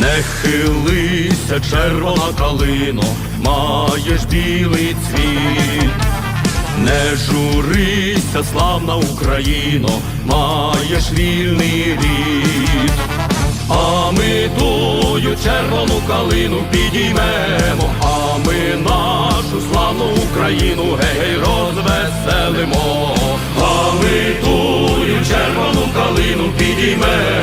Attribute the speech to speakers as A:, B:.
A: Не хилися, червона калино, маєш білий цвіт. Не журися, славна Україно, маєш вільний рід. А ми тую червону калину підіймемо, а ми нашу славну Україну гей розвеселимо, а ми тую червону калину підіймемо.